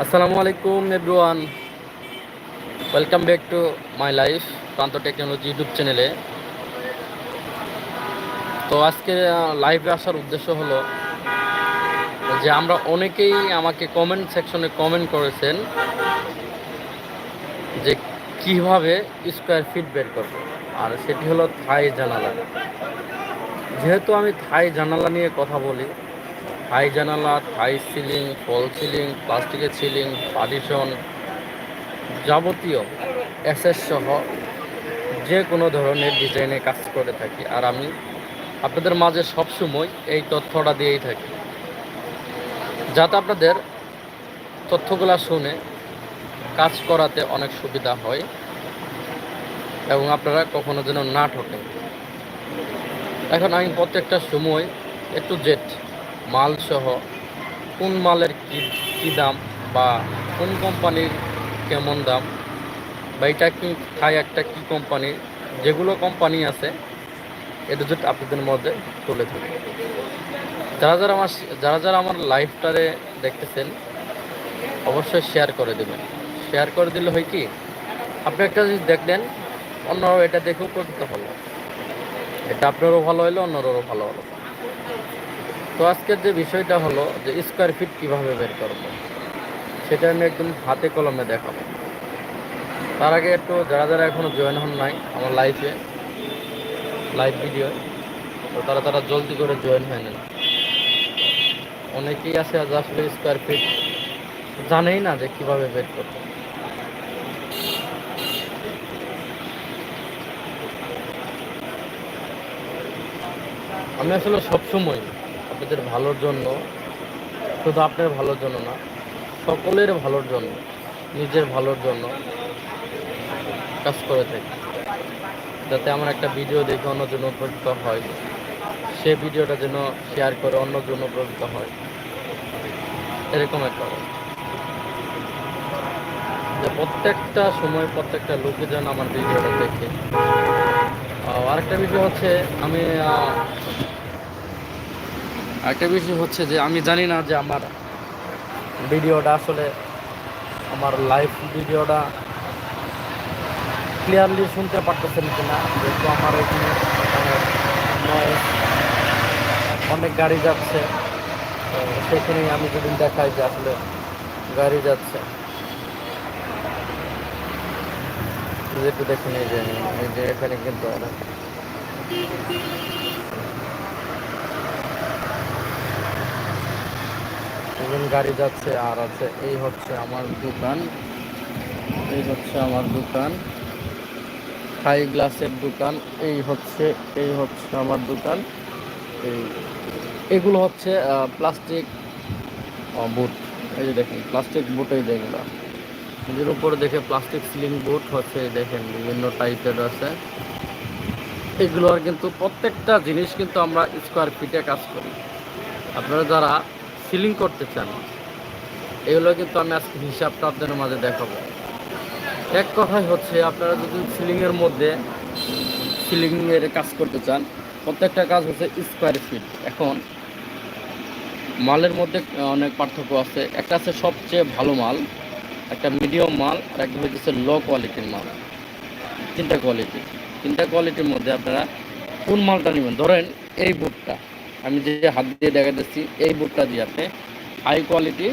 আসসালামু আলাইকুম everyone welcome back to my life Pranta technology YouTube চ্যানেলে তো আজকে লাইভে আসার উদ্দেশ্য হলো যে আমরা অনেকেই আমাকে কমেন্ট সেকশনে কমেন্ট করেছেন যে কীভাবে স্কোয়ার ফিট বের করব। আর সেটি হলো থাই জানালা। যেহেতু আমি থাই জানালা নিয়ে কথা বলি থাই জানালা থাই সিলিং, ফল সিলিং, প্লাস্টিকের সিলিং, পার্টিশন যাবতীয় অ্যাসেস সহ যে কোনো ধরনের ডিজাইনে কাজ করে থাকি। আর আমি আপনাদের মাঝে সবসময় এই তথ্যটা দিয়েই থাকি। যাতে আপনাদের তথ্যগুলো শুনে কাজ করাতে অনেক সুবিধা হয় এবং আপনারা কখনো যেন না ঠকেন এখন আমি প্রত্যেকটা সময় একটু জেট মাল সহ কোন মালের কি, কী দাম বা কোন কোম্পানির কেমন দাম? বা এটা কি খায় একটা কি কোম্পানি? যেগুলো কোম্পানি আছে এটা যদি আপনাদের মধ্যে তুলে ধরি। যারা যারা আমার, যারা যারা আমার লাইফটারে দেখতেছেন, অবশ্যই শেয়ার করে দেবেন। শেয়ার করে দিলে হয় কি, আপনি একটা জিনিস দেখলেন, অন্যরাও এটা দেখেও করতে হলো। এটা আপনারও ভালো হলো অন্যরাও ভালো হলো। তো আজকের যে বিষয়টা হলো যে স্কোয়ার ফিট কীভাবে বের করব, সেটা আমি একদম হাতে কলমে দেখাবো। তার আগে একটু যারা যারা এখনও জয়েন হন নাই আমার লাইফে লাইভ ভিডিও তো তারা তারা জলদি করে জয়েন হয়ে নেন। অনেকেই আছে আজ আসলে স্কোয়ার ফিট জানেই না যে কীভাবে বের করব। আমি আসলে সবসময় আপনাদের ভালোর জন্য, শুধু আপনার ভালোর জন্য না, সকলের ভালোর জন্য, নিজের ভালোর জন্য কাজ করে থাকি। যাতে আমার একটা ভিডিও দেখে অন্যজন উপকৃত হয়, সে ভিডিওটা যেন শেয়ার করে অন্যজন উপকৃত হয়। এরকম একটা যে প্রত্যেকটা সময় প্রত্যেকটা লোকে যেন আমার ভিডিওটা দেখে। আরেকটা ভিডিও হচ্ছে, আমি আরেকটা বিষয় হচ্ছে যে আমি জানি না যে আমার ভিডিওটা আসলে আমার লাইভ ভিডিওটা ক্লিয়ারলি শুনতে পারতেছেন কিনা, যেহেতু আমার এখানে অনেক গাড়ি যাচ্ছে সেখানে আমি যদি দেখাই যে আসলে গাড়ি যাচ্ছে। একটু দেখুন এই যে এখানে কিন্তু অনেক এখন গাড়ি যাচ্ছে, আর আছে এই হচ্ছে আমার দোকান। এই হচ্ছে আমার দোকান। হাই গ্লাসের দোকান, এই হচ্ছে এই হচ্ছে আমার দোকান। এই, এগুলো হচ্ছে প্লাস্টিক বুট এই যে দেখেন প্লাস্টিক বুট এই যেগুলো এর উপরে দেখে প্লাস্টিক সিলিং বুট হচ্ছে দেখেন, বিভিন্ন টাইপের আছে। এগুলো আর কিন্তু প্রত্যেকটা জিনিস কিন্তু আমরা স্কোয়ার ফিটে কাজ করি। আপনারা যারা সিলিং করতে চান। এগুলো কিন্তু আমি আজকে হিসাবটা আপনাদের মাঝে দেখাবো। এক কথাই হচ্ছে, আপনারা যদি সিলিংয়ের মধ্যে সিলিংয়ের কাজ করতে চান, প্রত্যেকটা কাজ হচ্ছে স্কোয়ার ফিট এখন, মালের মধ্যে অনেক পার্থক্য আছে। একটা আছে সবচেয়ে ভালো মাল, একটা মিডিয়াম মাল, আর একটা হচ্ছে লো কোয়ালিটির মাল। তিনটা কোয়ালিটি তিনটা কোয়ালিটির মধ্যে আপনারা কোন মালটা নেবেন? ধরেন এই বুটটা আমি যে হাত দিয়ে দেখা দিচ্ছি এই বুটটা দিয়ে আপনি হাই কোয়ালিটি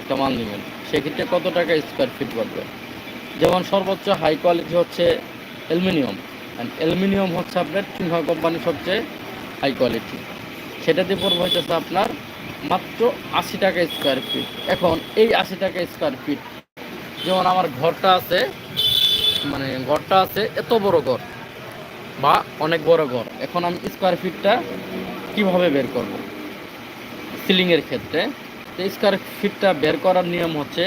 একটা মাল নেবেন সেক্ষেত্রে কত টাকা স্কোয়ার ফিট পড়বে? যেমন সর্বোচ্চ হাই কোয়ালিটি হচ্ছে অ্যালুমিনিয়াম। অ্যান্ড অ্যালুমিনিয়াম হচ্ছে আপনার সিংহা কোম্পানির সবচেয়ে হাই কোয়ালিটি সেটা দিয়ে পড়বে হচ্ছে আপনার মাত্র আশি টাকা স্কোয়ার ফিট এখন এই আশি টাকা স্কোয়ার ফিট যেমন আমার ঘরটা আছে মানে ঘরটা আছে এত বড় ঘর, বা অনেক বড় ঘর। এখন আমি স্কোয়ার ফিটটা কীভাবে বের করব? সিলিংয়ের ক্ষেত্রে। তো স্কোয়ার ফিটটা বের করার নিয়ম হচ্ছে,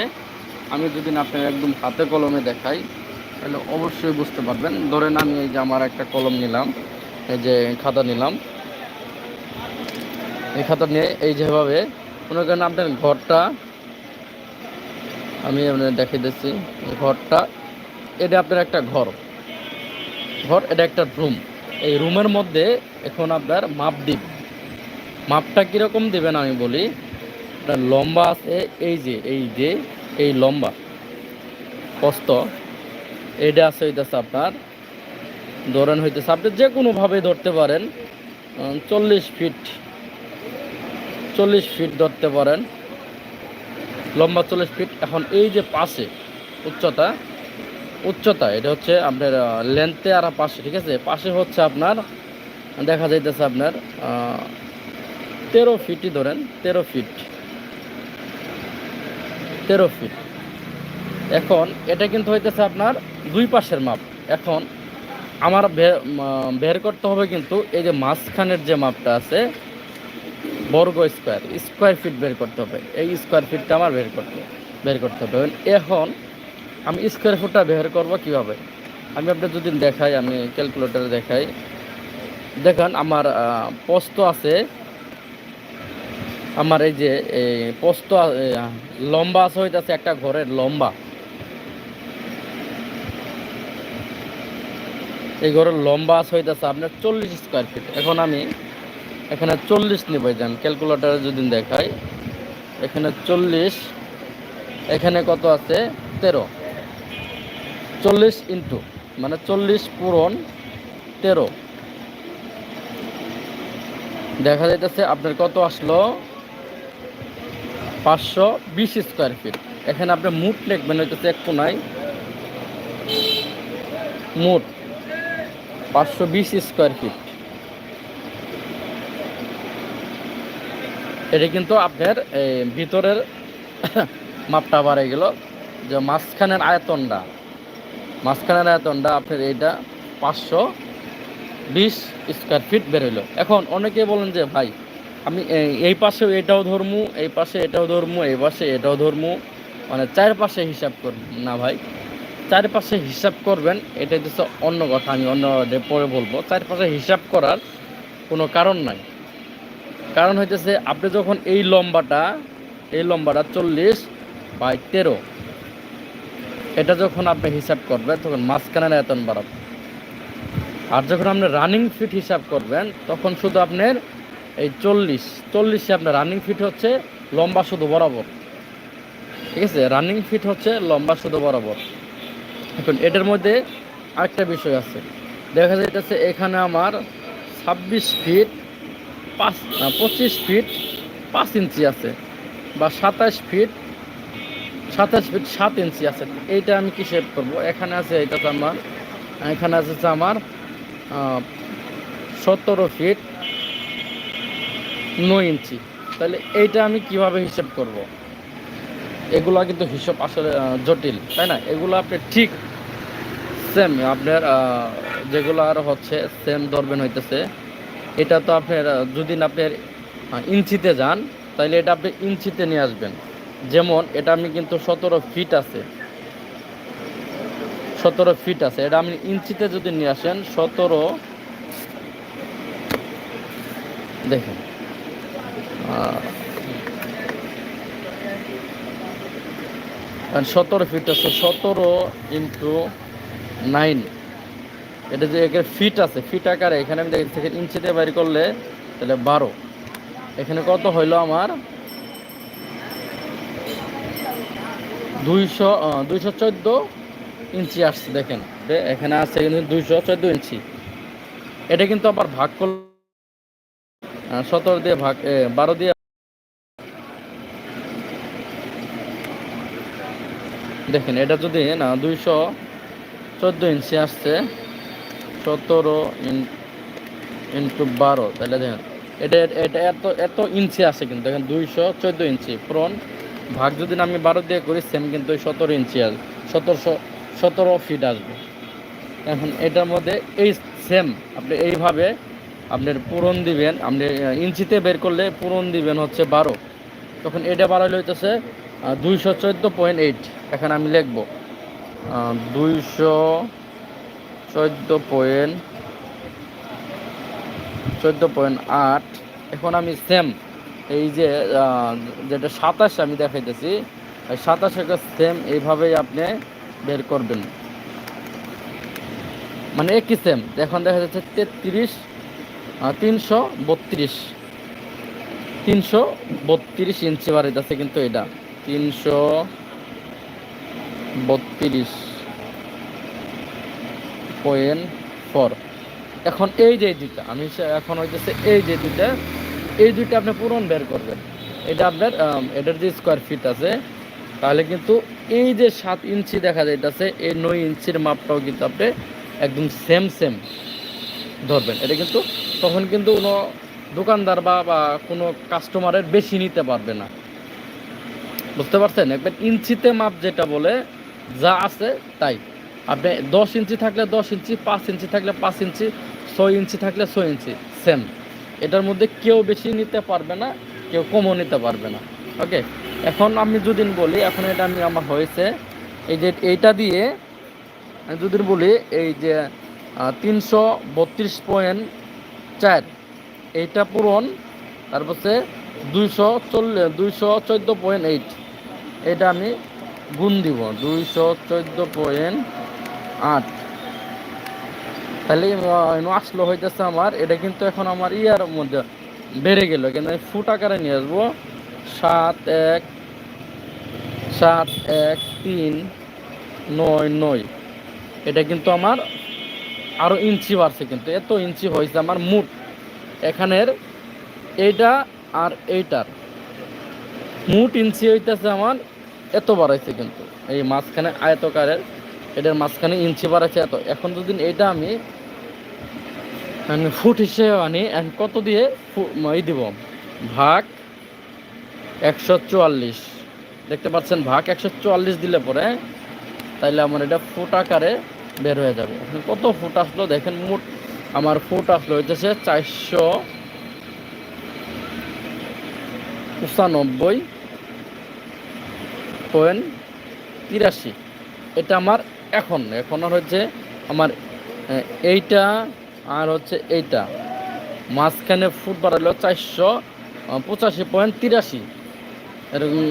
আমি যদি আপনার একদম হাতে কলমে দেখাই, তাহলে অবশ্যই বুঝতে পারবেন। ধরেন আমি এই যে আমার একটা কলম নিলাম, এই যে খাতা নিলাম। এই খাতা নিয়ে এই যেভাবে, মনে করেন আপনার ঘরটা, আমি আপনার দেখিয়ে দিচ্ছি ঘরটা, এটা আপনার একটা ঘর। ঘর, এটা একটা রুম এই রুমের মধ্যে এখন আপনার মাপ দিন মাপটা কীরকম দেবেন আমি বলি? লম্বা আছে, এই যে এই যে, এই লম্বা। কষ্ট। এইটা আছে হইতেছে আপনার। ধরেন হইতেছে, আপনি যে কোনোভাবে ধরতে পারেন চল্লিশ ফিট চল্লিশ ফিট ধরতে পারেন। লম্বা চল্লিশ ফিট, এখন এই যে পাশে, উচ্চতা উচ্চতা, এটা হচ্ছে আপনার লেন্থে আর পাশে, ঠিক আছে? পাশে হচ্ছে আপনার, দেখা যাইতেছে আপনার তেরো ফিটই ধরেন, তেরো ফিট তেরো ফিট এখন এটা কিন্তু হইতেছে আপনার দুই পাশের মাপ। এখন আমার বের করতে হবে কিন্তু এই যে মাঝখানের যে মাপটা আছে, বর্গ স্কোয়ার স্কোয়ার ফিট বের করতে হবে। এই স্কোয়ার ফিটটা আমার বের করতে বের করতে হবে। এখন আমি স্কোয়ার ফুটটা বের করব কীভাবে? আমি আপনার যদি দেখাই, আমি ক্যালকুলেটারে দেখাই। দেখেন আমার পোস্ত আছে আমার এই যে পোস্ত লম্বা আছে হইতেছে একটা ঘরের লম্বা। এই ঘরের লম্বা আছে হইতেছে আপনার চল্লিশ স্কোয়ার ফিট এখন আমি, এখানে চল্লিশ নিব যান ক্যালকুলেটারে যদি দেখাই, এখানে চল্লিশ, এখানে কত আছে? তেরো। চল্লিশ ইন্টু মানে চল্লিশ পূরণ তেরো। দেখা যাইতেছে আপনার কত আসলো? পাঁচশো বিশ স্কোয়ার ফিট এখানে আপনি মুট লিখবেন হইতেছে এক কোনায় মুট পাঁচশো বিশ স্কোয়ার ফিট এটা কিন্তু আপনার ভিতরের মাপটা বাড়ে গেল। যে মাঝখানের আয়তনটা মাঝখানের আয়তনটা আপনার এইটা পাঁচশো বিশ স্কোয়ার ফিট বেরোলো এখন অনেকে বলেন যে, ভাই আমি এই পাশে এটাও ধরমু, এই পাশে এটাও ধরমু, এই পাশে এটাও ধরমু। মানে চারপাশে হিসাব করব না ভাই, চারপাশে হিসাব করবেন এটা হচ্ছে অন্য কথা, আমি অন্য পরে বলব। চারপাশে হিসাব করার কোনো কারণ নাই। কারণ হইতেছে, আপনি যখন এই লম্বাটা এই লম্বাটা চল্লিশ বাই তেরো, এটা যখন আপনি হিসাব করবেন, তখন মাঝখানের আয়তন বাড়াবেন। আর যখন আপনি রানিং ফিট হিসাব করবেন, তখন শুধু আপনার এই চল্লিশ, চল্লিশে আপনার রানিং ফিট হচ্ছে লম্বা শুধু বরাবর। ঠিক আছে? রানিং ফিট হচ্ছে লম্বা শুধু বরাবর। এখন এটার মধ্যে আরেকটা বিষয় আছে। দেখা যাইতেছে এখানে আমার ছাব্বিশ ফিট পাঁচ পঁচিশ ফিট পাঁচ ইঞ্চি আছে বা সাতাশ ফিট সাতাশ ফিট সাত ইঞ্চি আছে। এইটা আমি কি শেপ করব? এখানে আছে এটা তো আমার, এখানে আছে আমার সতেরো ফিট নয় ইঞ্চি। তাহলে এইটা আমি কীভাবে হিসেব করব। এগুলো কিন্তু হিসাব আসলে জটিল, তাই না? এগুলো আপনি ঠিক সেম আপনার যেগুলো আর হচ্ছে সেম ধরবেন হইতেছে। এটা তো আপনার যদি আপনার ইঞ্চিতে যান, তাহলে এটা আপনি ইঞ্চিতে নিয়ে আসবেন। যেমন এটা আমি কিন্তু সতেরো ফিট আছে। সতেরো ফিট আছে। এটা আপনি ইঞ্চিতে যদি নিয়ে আসেন, সতেরো, দেখেন। সতেরো ফিট আছে, সতেরো ইন্টু নাইন এটা যে এখানে ফিট আছে ফিট আকারে, এখানে আমি দেখি থেকে ইঞ্চিতে বাইর করলে তাহলে বারো। এখানে কত হইল আমার? দুইশো দুইশো চোদ্দ ইঞ্চি আসছে, দেখেন। এখানে আছে কিন্তু দুইশো চোদ্দ ইঞ্চি এটা কিন্তু আবার ভাগ করলে সতেরো দিয়ে ভাগ বারো দিয়ে দেখেন, এটা যদি, না, দুইশো চোদ্দ ইঞ্চি আসছে, সতেরো ইন্টু বারো, তাহলে দেখেন, এটা এটা এত এত ইঞ্চি আছে কিন্তু, দেখেন, দুইশো চোদ্দ ইঞ্চি ফ্রন্ট ভাগ যদি আমি বারো দিয়ে করি সেম কিন্তু সতেরো ইঞ্চি আসবে সতেরোশো, সতেরো ফিট আসবে। এখন এটার মধ্যে এই সেম আপনি এইভাবে আপনার পূরণ দিবেন, আপনি ইঞ্চিতে বের করলে পূরণ দিবেন হচ্ছে বারো। তখন এটা বাড়াইলে হইতেছে দুইশো চোদ্দ পয়েন্ট এইট। এখানে আমি লিখব দুইশো চোদ্দ পয়েন্ট চোদ্দ পয়েন্ট আট। এখন আমি সেম এই যে যেটা সাতাশ আমি দেখাইতেছি সাতাশে সেম এইভাবেই আপনি বের করবেন। মানে একই সেম এখন দেখা যাচ্ছে তেত্রিশ তিনশো বত্রিশ। তিনশো বত্রিশ ইঞ্চি বাড়িতেছে কিন্তু এটা। তিনশো বত্রিশ পয়েন্ট ফোর। এখন এই যে দুইটা, আমি এখন হইতেছে এই যে দুইটা, এই দুইটা আপনি পূরণ বের করবেন। এটা আপনার এটার যে স্কোয়ার ফিট আছে, তাহলে কিন্তু এই যে সাত ইঞ্চি দেখা যাইতেছে, এই নয় ইঞ্চির মাপটাও কিন্তু আপনি একদম সেম সেম ধরবেন। এটা কিন্তু তখন কিন্তু কোনো দোকানদার বা বা কোনো কাস্টমারের বেশি নিতে পারবে না। বুঝতে পারছেন? একবার ইঞ্চিতে মাপ যেটা বলে, যা আছে তাই। আপনি দশ ইঞ্চি থাকলে দশ ইঞ্চি, পাঁচ ইঞ্চি থাকলে পাঁচ ইঞ্চি, ছয় ইঞ্চি থাকলে ছয় ইঞ্চি সেম এটার মধ্যে কেউ বেশি নিতে পারবে না, কেউ কমও নিতে পারবে না। ওকে? এখন আমি যদি বলি, এখন এটা আমি আমার হয়েছে। এই যে এইটা দিয়ে, আমি যদি বলি, এই যে তিনশো বত্রিশ পয়েন্ট চার। এইটা পূরণ, তারপর হচ্ছে দুইশো চল্লিশ দুইশো চোদ্দ পয়েন্ট এইট এটা আমি গুণ দিব, দুইশো চোদ্দ পয়েন্ট আট। তাহলে আসলো হইতেছে আমার, এটা কিন্তু এখন আমার ইয়ার মধ্যে বেড়ে গেল। কিন্তু আমি ফুট আকারে নিয়ে আসব। সাত এক সাত এক তিন, নয় নয়। এটা কিন্তু আমার আরও ইঞ্চি বাড়ছে কিন্তু, এত ইঞ্চি হয়েছে আমার মুট এখানের এইটা আর এইটার। মুট ইঞ্চি হইতেছে আমার, এত বাড়াইছে কিন্তু। এই মাঝখানে আয়তকারের, এটার মাঝখানে ইঞ্চি বাড়াইছে এত। এখন যদি এটা আমি ফুট হিসেবে আনি কত দিয়ে ই দিব? ভাগ একশো চুয়াল্লিশ। দেখতে পাচ্ছেন, ভাগ একশো চুয়াল্লিশ দিলে পরে, তাইলে আমার এটা ফুট আকারে বের হয়ে যাবে। কত ফুট আসলো দেখেন, মোট আমার ফুট আসলো হইতেছে চারশো পঁচানব্বই পয়েন্ট তিরাশি। এটা আমার এখন এখন আর হচ্ছে আমার এইটা আর হচ্ছে এইটা। মাঝখানে ফুট বাড়ালো চারশো পঁচাশি পয়েন্ট তিরাশি। এরকম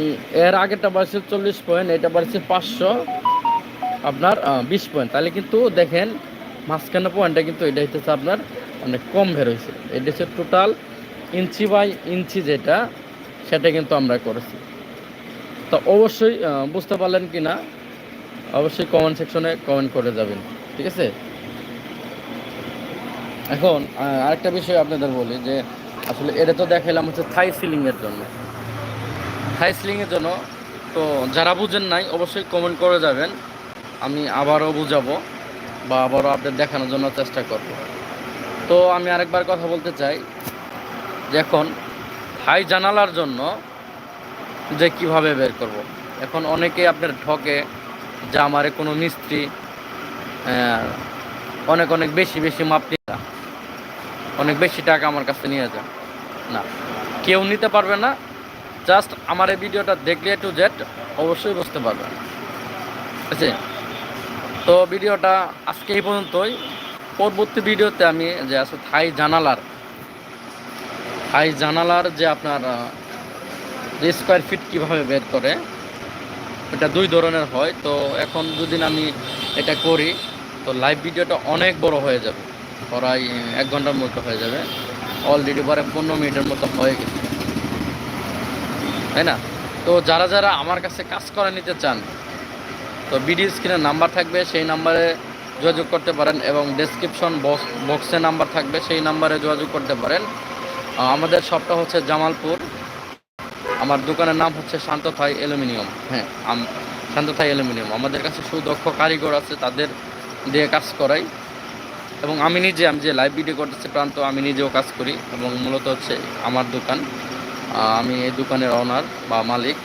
এর আগেরটা বাড়ছে চল্লিশ পয়েন্ট এটা বাড়ছে পাঁচশো আপনার বিশ পয়েন্ট তাহলে কিন্তু দেখেন, মাঝখানে পয়েন্টটা কিন্তু এটা হইতেছে আপনার অনেক কম বের হয়েছে এটা হচ্ছে টোটাল ইঞ্চি বাই ইঞ্চি যেটা, সেটা কিন্তু আমরা করেছি। তো অবশ্যই বুঝতে পারলেন কি না, অবশ্যই কমেন্ট সেকশনে কমেন্ট করে যাবেন, ঠিক আছে? এখন আরেকটা বিষয় আপনাদের বলি যে, আসলে এটা তো দেখাইলাম হচ্ছে থাই সিলিংয়ের জন্য। থাই সিলিংয়ের জন্য, তো যারা বুঝেন নাই, অবশ্যই কমেন্ট করে যাবেন। আমি আবারও বুঝাবো বা আবারও আপনাদের দেখানোর জন্য চেষ্টা করব। তো আমি আরেকবার কথা বলতে চাই। যে এখন হাই জানালার জন্য যে কীভাবে বের করব। এখন অনেকে আপনার ঠকে যে আমারে কোনো মিস্ত্রি অনেক অনেক বেশি বেশি মাপ নিয়ে। অনেক বেশি টাকা আমার কাছে নিয়ে যা। না, কেউ নিতে পারবে না। জাস্ট আমার এই ভিডিওটা দেখলে টু জেড অবশ্যই বুঝতে পারবে ঠিক আছে তো ভিডিওটা আজকে এই পর্যন্তই। পরবর্তী ভিডিওতে আমি যে আছে থাই জানালার থাই জানালার যে আপনার স্কোয়ার ফিট কীভাবে বের করে, এটা দুই ধরনের হয়। তো এখন দুদিন আমি এটা করি, তো লাইভ ভিডিওটা অনেক বড় হয়ে যাবে। প্রায় এক ঘণ্টার মতো হয়ে যাবে। অলরেডি পরে পনেরো মিনিটের মতো হয়ে গেছে। তাই না? তো যারা যারা আমার কাছে কাজ করে নিতে চান তো ভিডিও স্ক্রিনে নাম্বার থাকবে, সেই নাম্বারে যোগাযোগ করতে পারেন এবং ডেসক্রিপশন বক্স বক্সে নাম্বার থাকবে, সেই নাম্বারে যোগাযোগ করতে পারেন। আমাদের শপটা হচ্ছে জামালপুর। আমার দোকানের নাম হচ্ছে শান্ত থাই অ্যালুমিনিয়াম। হ্যাঁ শান্ত থাই অ্যালুমিনিয়াম। আমাদের কাছে সুদক্ষ কারিগর আছে, তাদের দিয়ে কাজ করাই। এবং আমি নিজে, আমি যে লাইভ ভিডিও করতেছি প্রান্ত, আমি নিজেও কাজ করি। এবং মূলত হচ্ছে আমার দোকান। আমি এই দোকানের অনার বা মালিক।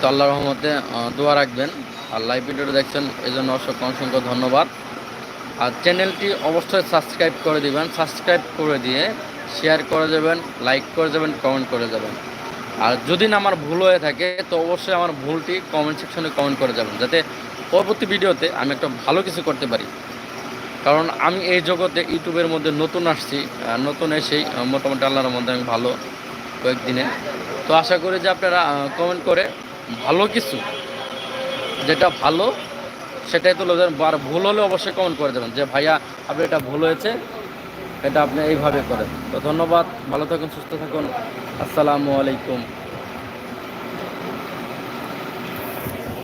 তো আল্লাহ রহমতে দোয়া রাখবেন। আর লাইভ ভিডিওটা দেখছেন এই জন্য অসংখ্য অসংখ্য ধন্যবাদ। আর চ্যানেলটি অবশ্যই সাবস্ক্রাইব করে দিবেন। সাবস্ক্রাইব করে দিয়ে শেয়ার করে যাবেন লাইক করে যাবেন কমেন্ট করে যাবেন আর যদি না আমার ভুল হয়ে থাকে, তো অবশ্যই আমার ভুলটি কমেন্ট সেকশনে কমেন্ট করে যাবেন। যাতে পরবর্তী ভিডিওতে আমি একটা ভালো কিছু করতে পারি। কারণ আমি এই জগতে ইউটিউবের মধ্যে নতুন আসছি নতুন এসেই মোটামুটি আল্লাহর মধ্যে আমি ভালো কয়েকদিনে। তো আশা করি যে আপনারা কমেন্ট করে ভালো কিছু, যেটা ভালো, সেটাই তুলে লোকজন বার ভুল হলে অবশ্যই কমেন্ট করে দেবেন যে, ভাইয়া, আপনি এটা ভুল হয়েছে, এটা আপনি এইভাবে করেন। তো ধন্যবাদ, ভালো থাকুন, সুস্থ থাকুন। আসসালামু আলাইকুম।